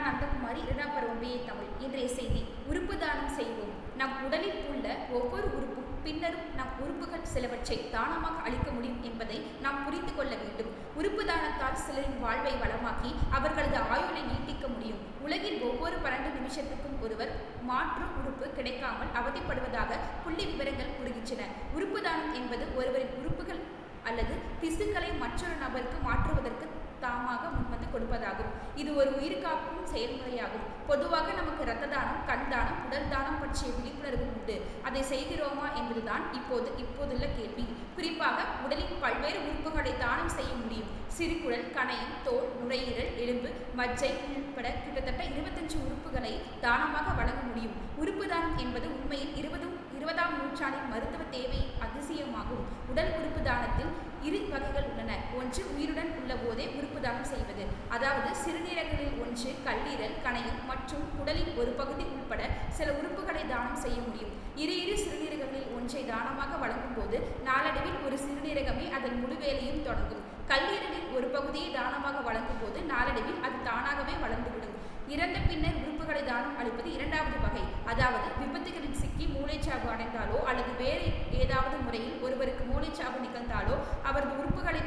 நான் நந்தகுமாரி இரண்டாம் பிஏ தமிழ் இன்றைய செய்தி. உறுப்பு தானம் செய்வோம். நம் உடலில் உள்ள ஒவ்வொரு உறுப்பும் பின்னரும் நம் உறுப்புகள் சிலவற்றை தானமாக அளிக்க முடியும் என்பதை நாம் புரிந்து கொள்ள வேண்டும். உறுப்பு தானத்தால் சிலரின் வாழ்வை வளமாக்கி அவர்களது ஆயுளை நீட்டிக்க முடியும். உலகில் ஒவ்வொரு பன்னெண்டு நிமிஷத்துக்கும் ஒருவர் மாற்று உறுப்பு கிடைக்காமல் அவதிப்படுவதாக புள்ளி விவரங்கள் கூறுகின்றன. உறுப்பு தானம் என்பது ஒருவரின் உறுப்புகள் அல்லது திசுக்களை மற்றொரு நபருக்கு மாற்றுவதற்கு தாமாக முன்வந்து கொடுப்பதாகும். இது ஒரு உயிர்காக்கும் செயல்முறையாகும். பொதுவாக நமக்கு இரத்த தானம் கண் தானம் உடல் தானம் பற்றிய விழிப்புணர்வு உண்டு. அதை செய்கிறோமா என்பதுதான் இப்போது இப்போதுள்ள கேள்வி. குறிப்பாக உடலின் பல்வேறு உறுப்புகளை தானம் செய்ய முடியும். சிறுகுடல் கணையம் தோல் நுரையீரல் எலும்பு மஜ்ஜை உட்பட கிட்டத்தட்ட இருபத்தஞ்சு உறுப்புகளை தானமாக வழங்க முடியும். உறுப்பு தானம் என்பது உண்மையில் இருபதும் இருபதாம் நூற்றாண்டின் மருத்துவ தேவை அதிசயமாகும். உடல் உறுப்பு தானத்தில் இரு வகைகள் உள்ளன. ஒன்று உயிருடன் உள்ள போதே உறுப்பு தானம் செய்வது. அதாவது சிறுநீரகங்களில் ஒன்று கல்லீரல் கணையம் மற்றும் குடலின் ஒரு பகுதி உட்பட சில உறுப்புகளை தானம் செய்ய முடியும். இரு இரு சிறுநீரகங்களில் ஒன்றை தானமாக வழங்கும் போது நாளடைவில் ஒரு சிறுநீரகமே அதன் முழு வேலையும் தொடங்கும். கல்லீரலில் ஒரு பகுதியை தானமாக வழங்கும் போது நாளடைவில் அது தானாகவே வளர்ந்துவிடும். இறந்த பின்னர் உறுப்புகளை தானம் அளிப்பது இரண்டாவது வகை. அதாவது விபத்துகளில் சிக்கி மூளைச்சாவு அடைந்தாலோ அல்லது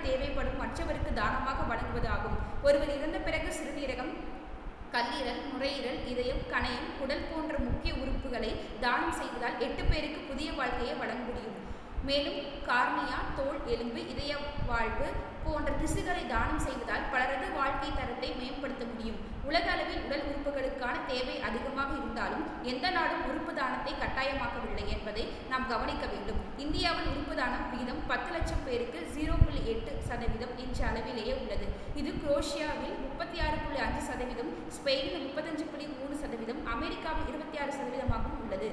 தேவைப்படும் மற்றவருக்கு தானமாக வழங்குவதாகும். ஒருவர் இறந்த பிறகு சிறுநீரகம் கல்லீரல் நுரையீரல் இதயம் கணையம் குடல் போன்ற முக்கிய உறுப்புகளை தானம் செய்வதால் எட்டு பேருக்கு புதிய வாழ்க்கையை வழங்க முடியும். மேலும் கார்னியா தோல் எலும்பு இதய வாழ்வு போன்ற திசுகளை தானம் செய்வதால் பலரது வாழ்க்கை தரத்தை மேம்படுத்த முடியும். உலக அளவில் உடல் உறுப்புகளுக்கான தேவை அதிகமாக இருந்தாலும் எந்த நாடும் உறுப்பு தானத்தை கட்டாயமாக்கவில்லை என்பதை நாம் கவனிக்க வேண்டும். இந்தியாவில் உறுப்பு தானம் விகிதம் பத்து லட்சம் பேருக்கு ஜீரோ புள்ளி எட்டு சதவீதம் என்ற அளவிலேயே உள்ளது. இது குரோஷியாவில் முப்பத்தி ஆறு புள்ளி அஞ்சு சதவீதம் ஸ்பெயினில் முப்பத்தஞ்சு புள்ளி மூணு சதவீதம் அமெரிக்காவில் இருபத்தி ஆறு சதவீதமாகவும் உள்ளது.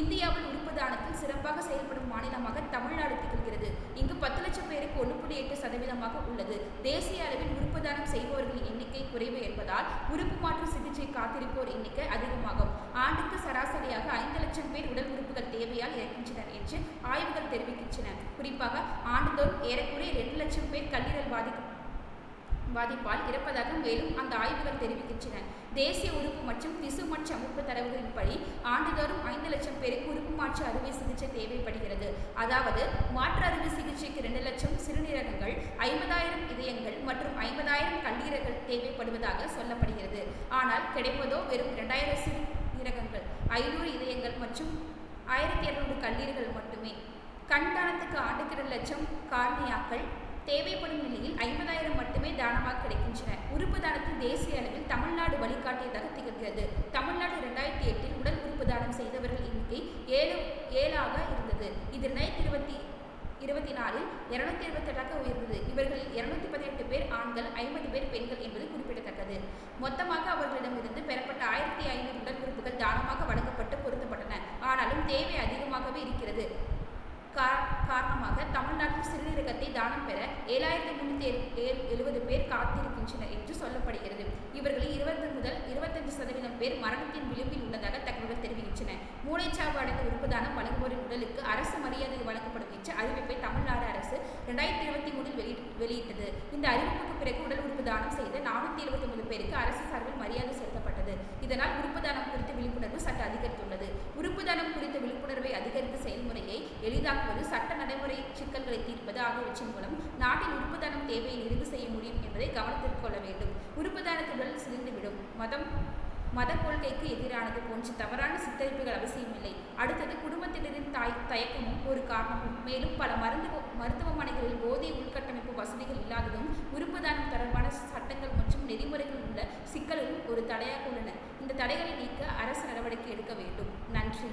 இந்தியாவில் உறுப்பு தானத்தில் சிறப்பாக செயல்படும் மாநிலமாக தமிழ்நாடு திகழ்கிறது. இங்கு பத்து லட்சம் பேருக்கு ஒன்று புள்ளி எட்டு சதவீதமாக உள்ளது. தேசிய அளவில் உறுப்பு தானம் செய்பவர்களின் எண்ணிக்கை குறைவு என்பதால் உறுப்பு மாற்று சிகிச்சை காத்திருப்போர் எண்ணிக்கை அதிகமாகும். ஆண்டுக்கு சராசரியாக ஐந்து லட்சம் பேர் உடல் உறுப்புகள் தேவையால் இறக்கின்றனர் என்று ஆய்வுகள் தெரிவிக்கின்றன. குறிப்பாக ஆண்டுதோறும் ஏறக்குறைய ரெண்டு லட்சம் பேர் கல்லீரல் பாதிக்கும் பாதிப்பால் இறப்பதாக மேலும் அந்த ஆய்வுகள் தெரிவிக்கின்றன. தேசிய உறுப்பு மற்றும் திசு மாற்று அமைப்பு தரவுகளின்படி ஆண்டுதோறும் ஐந்து லட்சம் பேருக்கு உறுப்பு மாற்று அறுவை சிகிச்சை தேவைப்படுகிறது. அதாவது மாற்று அறுவை சிகிச்சைக்கு ரெண்டு லட்சம் சிறுநீரகங்கள் ஐம்பதாயிரம் இதயங்கள் மற்றும் ஐம்பதாயிரம் கல்லீரல்கள் தேவைப்படுவதாக சொல்லப்படுகிறது. ஆனால் கிடைப்பதோ வெறும் இரண்டாயிரம் சிறுநீரகங்கள் ஐநூறு இதயங்கள் மற்றும் ஆயிரத்தி இரநூறு கல்லீரல்கள் மட்டுமே. கண்தானத்துக்கு ஆண்டுக்கு இரண்டு லட்சம் கார்னியாக்கள் தேவைப்படும் நிலையில் ஐம்பதாயிரம் மட்டுமே தானமாக கிடைக்கின்றன. உறுப்பு தானத்தில் தேசிய அளவில் தமிழ்நாடு வழிகாட்டியதாக திகழ்கிறது. தமிழ்நாடு இரண்டாயிரத்தி எட்டில் உடல் உறுப்பு தானம் செய்தவர்கள் எண்ணிக்கை ஏழு ஏழாக இருந்தது. இது இரண்டாயிரத்தி இருபத்தி இருபத்தி நாலில் இருநூத்தி இருபத்தெட்டாக உயர்ந்தது. இவர்களில் இருநூத்தி பதினெட்டு பேர் ஆண்கள் ஐம்பது பேர் பெண்கள் என்பது குறிப்பிடத்தக்கது. மொத்தமாக அவர்களிடம் பெறப்பட்ட ஆயிரத்தி ஐநூறு உடல் உறுப்புகள் தானமாக வழங்கப்பட்டு பொருத்தப்பட்டன ஆனாலும் தேவை அதிகமாகவே இருக்கிறது காரணமாக தமிழ்நாட்டில் சிறுநீரகத்தை தானம் பெற ஏழாயிரத்தி முன்னூற்றி எழுபது பேர் காத்திருக்கின்றனர் என்று சொல்லப்படுகிறது. இவர்களில் இருபது முதல் இருபத்தஞ்சு சதவீதம் பேர் மரணத்தின் விளிம்பில் உள்ளதாக தகவல்கள் தெரிவிக்கின்றன. மூளைச்சாவு அடைந்த உறுப்புதானம் வழங்குவோரின் உடலுக்கு அரசு மரியாதை வழங்கப்படும் என்ற அறிவிப்பை தமிழ்நாடு அரசு இரண்டாயிரத்தி இருபத்தி மூணில் வெளி வெளியிட்டது. இந்த அறிவிப்புக்கு பிறகு உடல் உறுப்பு தானம் செய்த நானூற்றி இருபத்தி ஒன்பது பேருக்கு அரசு சார்பில் மரியாதை செலுத்தப்பட்டது. இதனால் உறுப்பு தானம் குறித்த விழிப்புணர்வு சற்று அதிகரித்துள்ளது. உறுப்பு தானம் குறித்த விழிப்புணர்வு அதிகரித்த செயல்முறையை எளிதாக்குவது சட்ட நடைமுறை சிக்கல்களை தீர்ப்பது ஆகியவற்றின் மூலம் நாட்டின் உறுப்புதானம் தேவையை நிறைவு செய்ய முடியும் என்பதை கவனத்தில் கொள்ள வேண்டும். உறுப்புதானத்துடன் சிதைந்துவிடும். மதம் மத கொள்கைக்கு எதிரானது போன்ற தவறான சித்தரிப்புகள் அவசியமில்லை. அடுத்தது குடும்பத்தினரின் தாய் தயக்கமும் ஒரு காரணமும். மேலும் பல மருந்து மருத்துவமனைகளில் போதிய உள்கட்டமைப்பு வசதிகள் இல்லாததும் உறுப்புதானம் தொடர்பான சட்டங்கள் மற்றும் நெறிமுறைகள் உள்ள சிக்கல்களும் ஒரு தடையாக உள்ளன. இந்த தடைகளை நீக்க அரசு நடவடிக்கை எடுக்க வேண்டும். நன்றி.